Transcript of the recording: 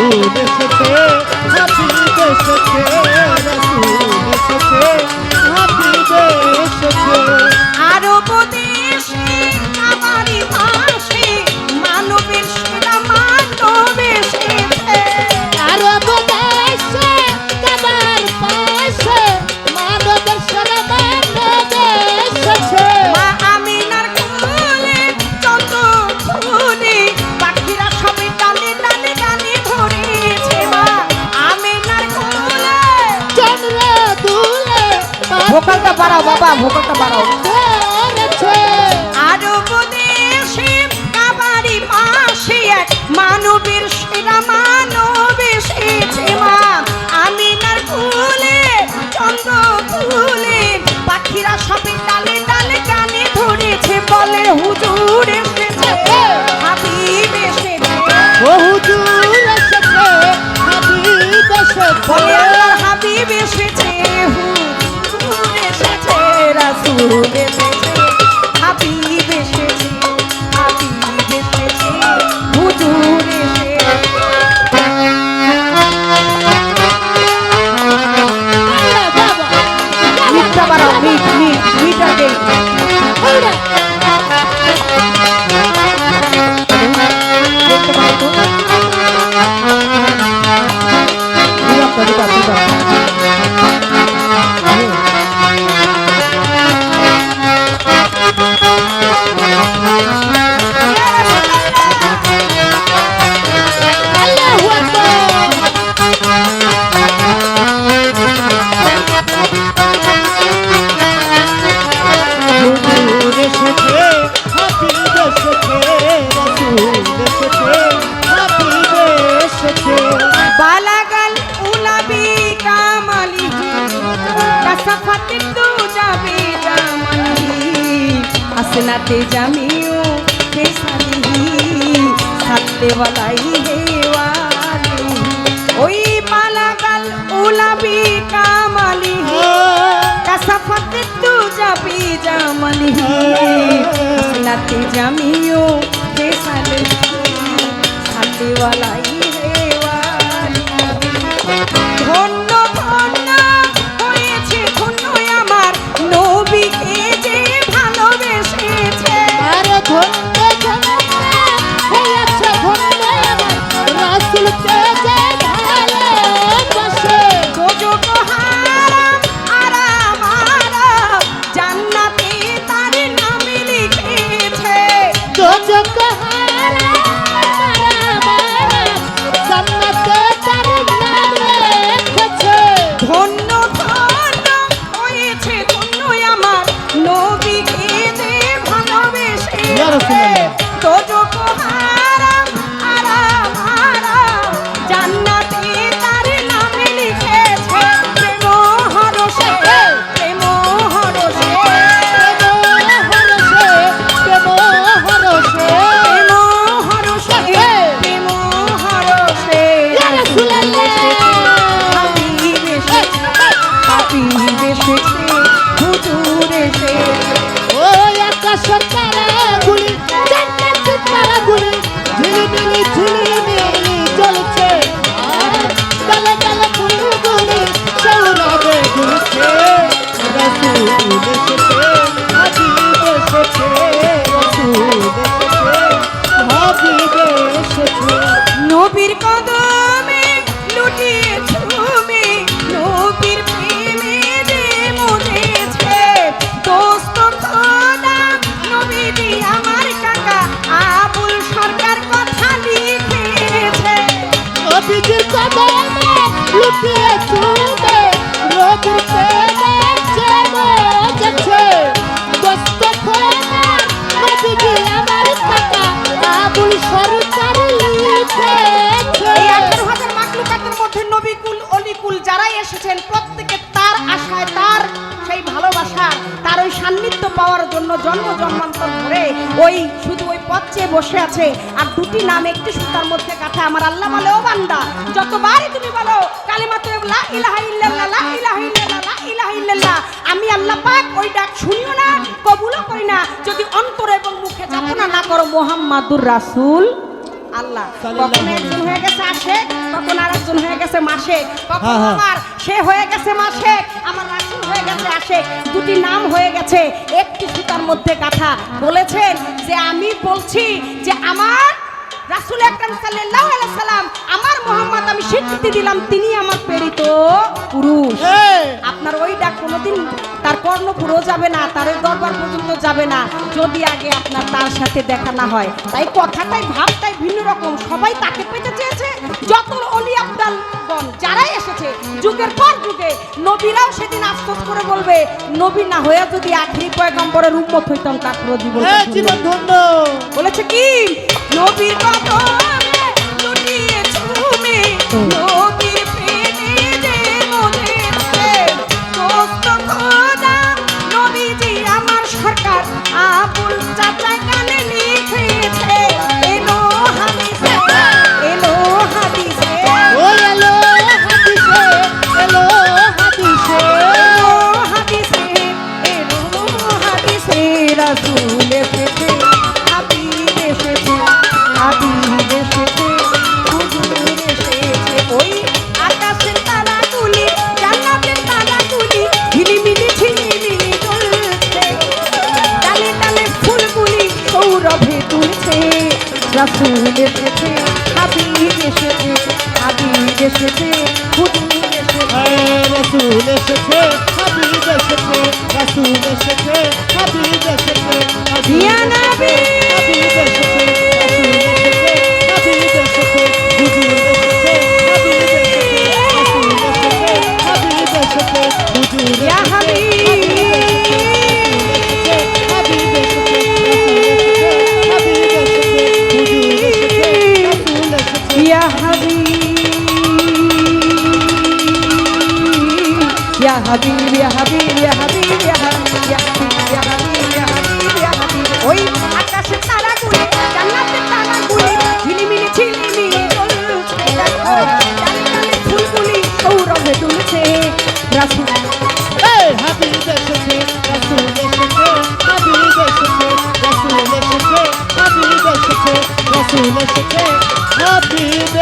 রসুল এসেছে হাবিব এসেছে রসুল এসেছে হাবিব এসেছে আরও প্রদেশে আমারই ভোকালটা বাড়াও বাবা ভোকালটা বাড়াও। কিন্তু যাবে জামানি জামিও বেসানি বলাই ওই পালা গাল উলাবি কামালি কাসাফাত তু যাবি জামালি হাসনাতে জামিও বেসানি বলাই প্রত্যেকে তার আশায়, তার ভালোবাসা তার সান্নিধ্য পাওয়ার জন্য জন্ম জন্মান্তর ধরে ওই শুধু ওই পথ চেয়ে বসে আছে। আর দুটি নাম একটি সুতার মধ্যে কাঁথা আমার আল্লাহ বলে, ও বান্দা, যতবারই তুমি বলো কালিমা তুই আমি আল্লাহ পাক ওই ডাক শুনিও না কবুলও করি না। যদি অন্তর এবং মুখে যাপনা না করো মোহাম্মদুর রাসুল হ্যাঁ, হ্যাঁ। দুটি নাম হয়ে গেছে একটি মধ্যে কথা বলেছেন যে আমি বলছি যে আমার রাসুল আমার মোহাম্মদ আমি স্বীকৃতি দিলাম তিনি আমার প্রেরিত। কোনোদিন তার কর্ণপুরও যাবে না তার দরবার পর্যন্ত যাবে না যদি আগে আপনার তার সাথে দেখা না হয়। তাই কথাটাই ভাবটাই ভিন্ন রকম। সবাই তাকে পেতে চেয়েছে যত অলি আব্দালগণ যারাই এসেছে যুগের পর যুগে নবীরাও সেদিন আফসোস করে বলবে নবী না হয়ে যদি আখরি পয়গম্বরের উম্মত হইতাম তার পুরো জীবন বলেছে কি? নবীর কদমে রাসূল এসেছে হাবিব এসেছে হাবিব এসেছে হুজুর এসেছে। ইয়া হাবিব ইয়া হাবিব ইয়া হাবিব ইয়া হাবিব ইয়া হাবিব ইয়া হাবিব ইয়া হাবিব ইয়া হাবিব ওই আকাশের তারাগুলি জান্নাতের তারাগুলি, ঝিলিমিলি ঝিলিমিলি জ্বলছে দেখো। ডালে ডালে ফুলগুলি সৌরভে দুলছে। রাসূল এই, হাবিব এসেছে, রাসূল এসেছে, হাবিব এসেছে, রাসূল এসেছে, হাবিব এসেছে, রাসূল এসেছে, হাবিব